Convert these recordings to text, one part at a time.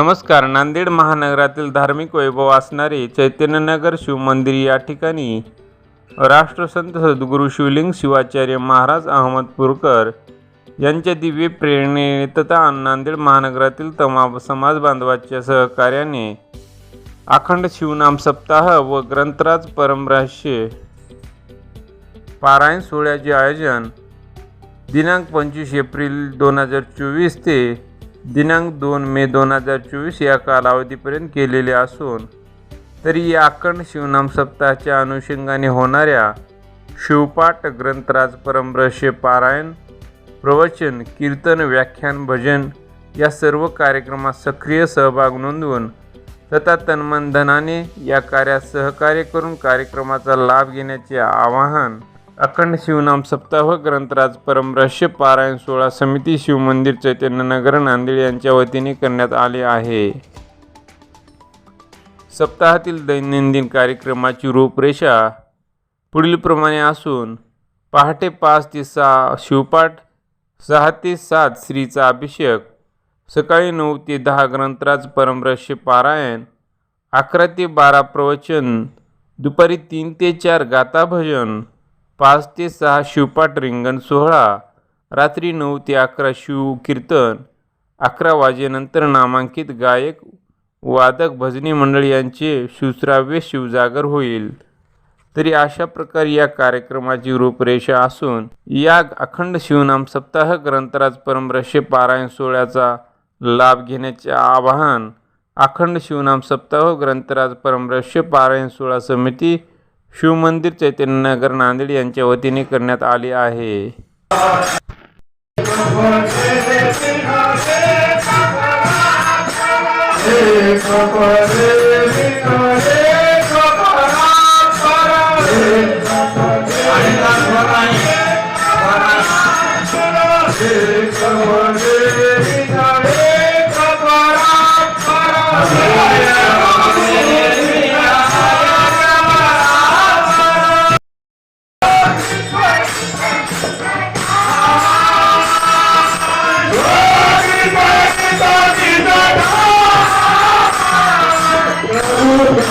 नमस्कार. नांदेड महानगरातील धार्मिक वैभव असणारे चैतन्यनगर शिवमंदिर या ठिकाणी राष्ट्रसंत सद्गुरू शिवलिंग शिवाचार्य महाराज अहमदपूरकर यांच्या दिव्य प्रेरणे तथा नांदेड महानगरातील तमाम समाज बांधवाच्या सहकार्याने अखंड शिवनाम सप्ताह व ग्रंथराज परमरहस्य पारायण सोहळ्याचे आयोजन दिनांक पंचवीस एप्रिल दोन हजार चोवीस ते दिनांक दोन मे दोन हजार चोवीस या कालावधीपर्यंत केलेले असून तरी या अखंड शिवनाम सप्ताहाच्या अनुषंगाने होणाऱ्या शिवपाठ ग्रंथराज परमरहस्य पारायण प्रवचन कीर्तन व्याख्यान भजन या सर्व कार्यक्रमात सक्रिय सहभाग नोंदवून तथा तन्मन धनाने या कार्यात सहकार्य करून कार्यक्रमाचा लाभ घेण्याचे आवाहन अखंड शिवनाम सप्ताह ग्रंथराज परमरहस्य पारायण सोहळा समिती शिवमंदिर चैतन्यनगर नांदेड यांच्या वतीने करण्यात आले आहे. सप्ताहातील दैनंदिन कार्यक्रमाची रूपरेषा पुढीलप्रमाणे असून पहाटे पाच ते सहा शिवपाठ सहा ते सात श्रीचा अभिषेक सकाळी नऊ ते दहा ग्रंथराज परमरहस्य पारायण अकरा ते बारा प्रवचन दुपारी तीन ते चार गाथा भजन पाच ते सहा शिवपाठ रिंगण सोहळा रात्री नऊ ते अकरा शिव कीर्तन अकरा वाजेनंतर नामांकित गायक वादक भजनी मंडळ यांचे शिवश्राव्य शिवजागर होईल. तरी अशा प्रकारे या कार्यक्रमाची रूपरेषा असून या अखंड शिवनाम सप्ताह ग्रंथराज परमरश्य पारायण सोहळ्याचा लाभ घेण्याचे आवाहन अखंड शिवनाम सप्ताह ग्रंथराज परमरश्य पारायण सोहळा समिती शिवमंदिर चैतन्यनगर नांदेड यांच्या वतीने करण्यात आले आहे.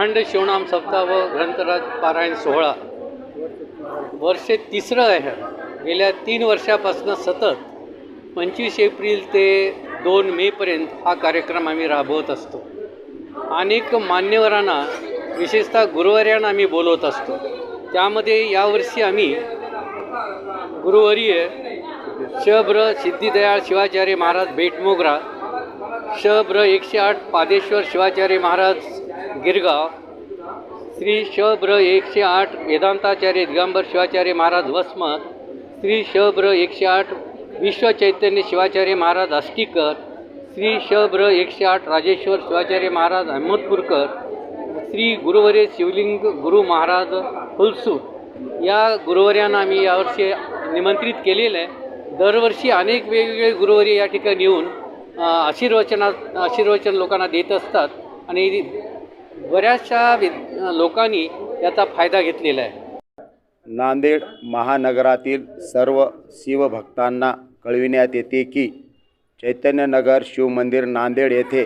अखंड शिवनाम सप्ताह व ग्रंथराज पारायण सोहळा. वर्ष तिसरं आहे. गेल्या तीन वर्षापासून सतत पंचवीस एप्रिल ते दोन मेपर्यंत हा कार्यक्रम आम्ही राबवत असतो. अनेक मान्यवरांना विशेषतः गुरुवार्यांना आम्ही बोलवत असतो. त्यामध्ये यावर्षी आम्ही गुरुवर्य शब्र सिद्धिदयाळ शिवाचार्य महाराज बेटमोगरा शब्र एकशे आठ पादेश्वर शिवाचार्य महाराज गिरगाव. श्री शब्र एकशे आठ वेदांताचार्य दिगंबर शिवाचार्य महाराज वसमत श्री शब्र एकशे आठ विश्व चैतन्य शिवाचार्य महाराज आष्टीकर श्री शब्र एकशे आठ राजेश्वर शिवाचार्य महाराज अहमदपूरकर श्री गुरुवर्य शिवलिंग गुरु महाराज फुलसूर या गुरुवर्यांना आम्ही यावर्षी निमंत्रित केलेलं आहे. दरवर्षी अनेक वेगवेगळे गुरुवर्य या ठिकाणी येऊन आशीर्वचना आशीर्वचनात आशीर्वचन लोकांना देत असतात. आणि बऱ्याचशा वि लोकांनी याचा फायदा घेतलेला आहे. नांदेड महानगरातील सर्व शिवभक्तांना कळविण्यात येते की चैतन्यनगर शिवमंदिर नांदेड येथे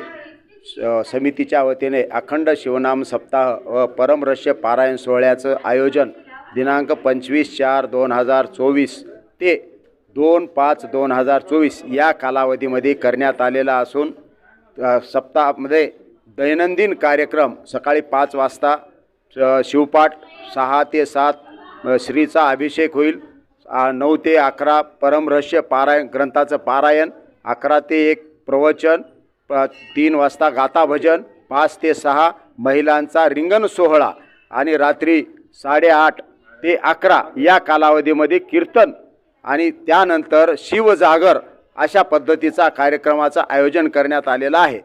स- समितीच्या वतीने अखंड शिवनाम सप्ताह व परमरश्य पारायण सोहळ्याचं आयोजन दिनांक पंचवीस चार दोन हजार चोवीस ते दोन पाच दोन हजार चोवीस या कालावधीमध्ये करण्यात आलेला असून सप्ताहामध्ये दैनंदिन कार्यक्रम सकाळी पाच वाजता शिवपाठ सहा ते सात श्रीचा अभिषेक होईल. नऊ ते अकरा परमरहस्य पारायण ग्रंथाचं पारायण अकरा ते एक प्रवचन प तीन वाजता गाताभजन पाच ते सहा महिलांचा रिंगण सोहळा आणि रात्री साडेआठ ते अकरा या कालावधीमध्ये कीर्तन आणि त्यानंतर शिवजागर अशा पद्धतीचा कार्यक्रमाचं आयोजन करण्यात आलेलं आहे.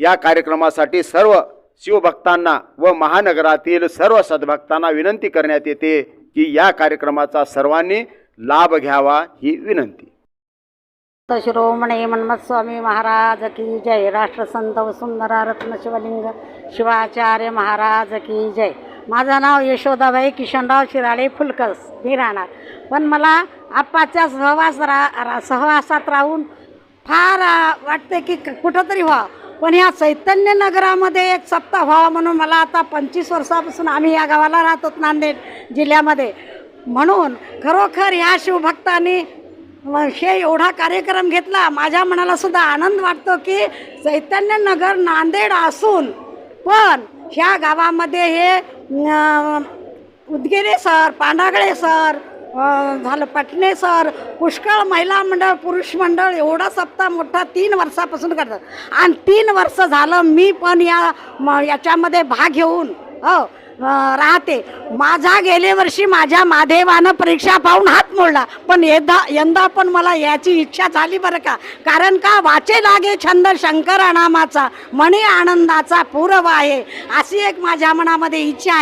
या कार्यक्रमासाठी सर्व शिवभक्तांना व महानगरातील सर्व सद्भक्तांना विनंती करण्यात येते की या कार्यक्रमाचा सर्वांनी लाभ घ्यावा ही विनंती. संत शिरोमणे मन्मथ स्वामी महाराज की जय. राष्ट्रसंत वसुंधरा रत्न शिवलिंग शिवाचार्य महाराज की जय. माझं नाव यशोदाबाई किशनराव शिराळे फुलकस. मी राहणार. पण मला आप्पाच्या सहवास रा रा- सहवासात राहून फार वाटते की कुठंतरी व्हावं पण या चैतन्य नगरामध्ये एक सप्ताह व्हावा म्हणून मला आता पंचवीस वर्षापासून आम्ही या गावाला राहतो नांदेड जिल्ह्यामध्ये. म्हणून खरोखर ह्या शिवभक्तांनी हे एवढा कार्यक्रम घेतला माझ्या मनाला सुद्धा आनंद वाटतो की चैतन्य नगर नांदेड असून पण ह्या गावामध्ये हे उदगिरे सर पांढागळे सर झालं. पटणे सर पुष्कळ महिला मंडळ पुरुष मंडळ एवढा सप्ताह मोठा तीन वर्षापासून करतात. आणि तीन वर्ष झालं मी पण या म- याच्यामध्ये भाग घेऊन हो राहते. माझा गेले वर्षी माझ्या माधेवानं परीक्षा पाहून हात मोडला. पण यदा यंदा पण मला याची इच्छा झाली बरं का? कारण का? वाचे लागे छंद शंकर नामाचा मणी आनंदाचा पूरव आहे. अशी एक माझ्या मनामध्ये इच्छा आहे.